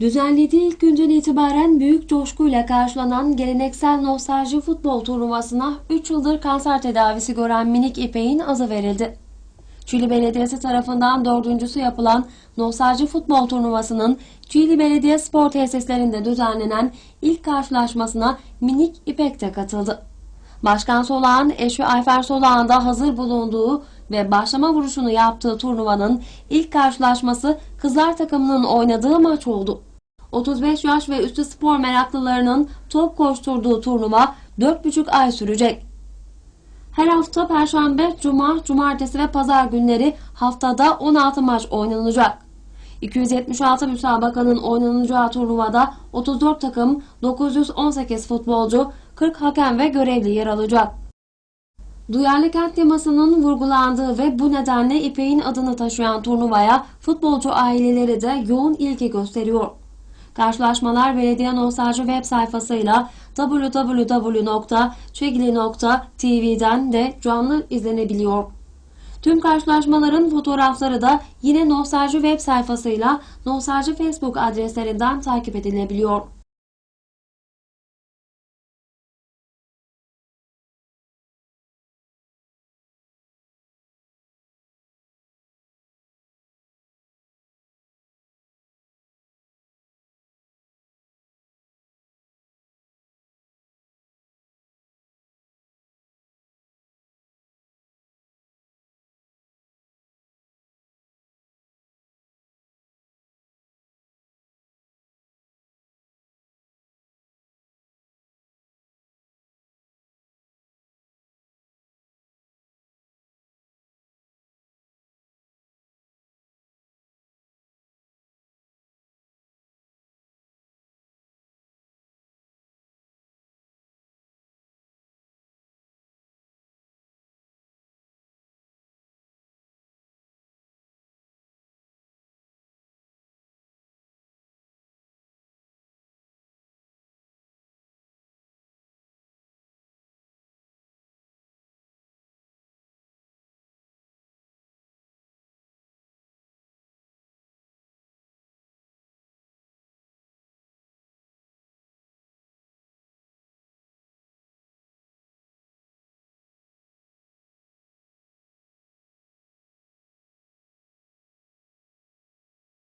Düzenlediği ilk günden itibaren büyük coşkuyla karşılanan geleneksel nostalji futbol turnuvasına 3 yıldır kanser tedavisi gören Minik İpek'in adı verildi. Çiğli Belediyesi tarafından dördüncüsü yapılan nostalji futbol turnuvasının Çiğli Belediye Spor Tesislerinde düzenlenen ilk karşılaşmasına Minik İpek de katıldı. Başkan Solağan, eşi Ayfer Solağan da hazır bulunduğu ve başlama vuruşunu yaptığı turnuvanın ilk karşılaşması kızlar takımının oynadığı maç oldu. 35 yaş ve üstü spor meraklılarının top koşturduğu turnuva 4,5 ay sürecek. Her hafta Perşembe, Cuma, Cumartesi ve Pazar günleri haftada 16 maç oynanacak. 276 müsabakanın oynanacağı turnuvada 34 takım, 918 futbolcu, 40 hakem ve görevli yer alacak. Duyarlı kent temasının vurgulandığı ve bu nedenle İpek'in adını taşıyan turnuvaya futbolcu aileleri de yoğun ilgi gösteriyor. Karşılaşmalar Belediye Nostalji web sayfasıyla www.çegili.tv'den de canlı izlenebiliyor. Tüm karşılaşmaların fotoğrafları da yine Nostalji web sayfasıyla Nostalji Facebook adreslerinden takip edilebiliyor.